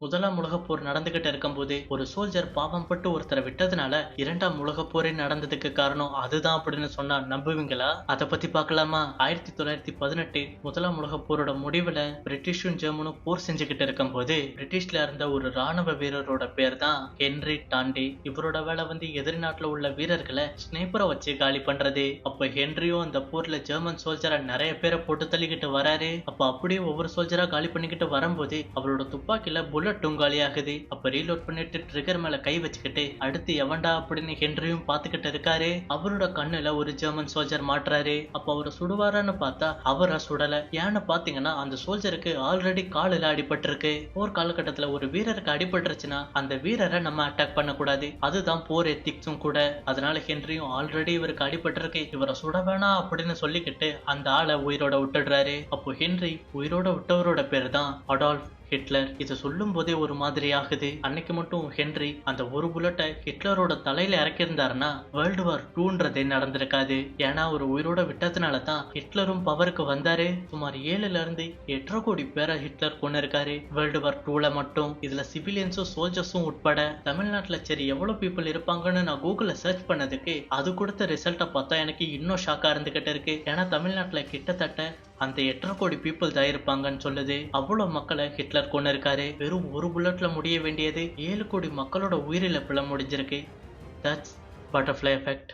முதலாம் உலகப் போர் நடந்துகிட்டு இருக்கும்போது ஒரு சோல்ஜர் பாவம் பட்டு ஒருத்தரை விட்டதுனால இரண்டாம் உலகப் போரே நடந்ததுக்கு காரணம் அதுதான் அப்படின்னு சொன்னா நம்புவீங்களா? அதை பத்தி பார்க்கலாமா? ஆயிரத்தி தொள்ளாயிரத்தி பதினெட்டு முதலாம் உலகப் போரோட முடிவுல பிரிட்டிஷும் ஜெர்மனும் போர் செஞ்சுக்கிட்டு இருக்கும்போது பிரிட்டிஷ்ல இருந்த ஒரு ராணுவ வீரரோட பேர் தான் ஹென்ரி டாண்டி. இவரோட வேலை வந்து எதிரி நாட்டுல உள்ள வீரர்களை ஸ்னேப்பரை வச்சு காலி பண்றது. அப்ப ஹென்ரியும் அந்த போர்ல ஜெர்மன் சோல்ஜரா நிறைய பேரை போட்டு தள்ளிக்கிட்டு வராரு. அப்ப அப்படியே ஒவ்வொரு சோல்ஜரா காலி பண்ணிக்கிட்டு வரும்போது அவரோட துப்பாக்கில புல்லட்டும் காலி ஆகுது அப்போ ரீலோட் பண்ணிட்டு ட்ரிகர் மேலே கை வச்சுக்கிட்டு அடுத்து எவன்டா அப்படின்னு ஹென்ரியும் பார்த்துக்கிட்டு இருக்காரு. அவரோட கண்ணுல ஒரு ஜெர்மன் சோல்ஜர் மாட்டுறாரு. அப்போ அவரை சுடுவாரான்னு பார்த்தா அவரை சுடல. ஏன்னு பார்த்தீங்கன்னா அந்த சோல்ஜருக்கு ஆல்ரெடி காலில் அடிபட்டிருக்கு. போர் காலகட்டத்தில் ஒரு வீரருக்கு அடிபட்டுருச்சுன்னா அந்த வீரரை நம்ம அட்டாக் பண்ணக்கூடாது. அதுதான் போர் எத்திக்ஸும் கூட. அதனால ஹென்ரியும் ஆல்ரெடி இவருக்கு அடிபட்டிருக்கு. இவரை சுட வேணாம் அப்படின்னு சொல்லிக்கிட்டு அந்த ஆளை உயிரோட விட்டுடுறாரு. அப்போ ஹென்றி உயிரோட விட்டவரோட பேர் தான் அடால்ஃப் ஹிட்லர் இதை சொல்லும் போதே ஒரு மாதிரி ஆகுது அன்னைக்கு மட்டும் ஹென்றி அந்த ஒரு புல்லட்டை ஹிட்லரோட தலையில இறக்கியிருந்தாருன்னா வேர்ல்டு வார் டூன்றதே நடந்திருக்காது. ஏன்னா அவர் உயிரோட விட்டதுனால தான் ஹிட்லரும் பவருக்கு வந்தாரு. சுமார் ஏழுல இருந்து எட்டரை கோடி பேரை ஹிட்லர் கொண்டு இருக்காரு வேர்ல்டு வார் டூல மட்டும். இதுல சிவிலியன்ஸும் சோல்ஜர்ஸும் உட்பட தமிழ்நாட்டுல சரி எவ்வளவு பீப்புள் இருப்பாங்கன்னு நான் கூகுள்ல சர்ச் பண்ணதுக்கு அது கொடுத்த ரிசல்ட்டை பார்த்தா எனக்கு இன்னும் ஷாக்கா இருந்துகிட்டு இருக்கு. ஏன்னா தமிழ்நாட்டுல கிட்டத்தட்ட அந்த எட்டரை கோடி பீப்புள் தான் இருப்பாங்கன்னு சொல்லுது. அவ்வளவு மக்களை ஹிட்லர் கொண்டு இருக்காரு. வெறும் ஒரு புல்லட்ல முடிய வேண்டியது ஏழு கோடி மக்களோட உயிரிழப்புல முடிஞ்சிருக்கு. That's butterfly effect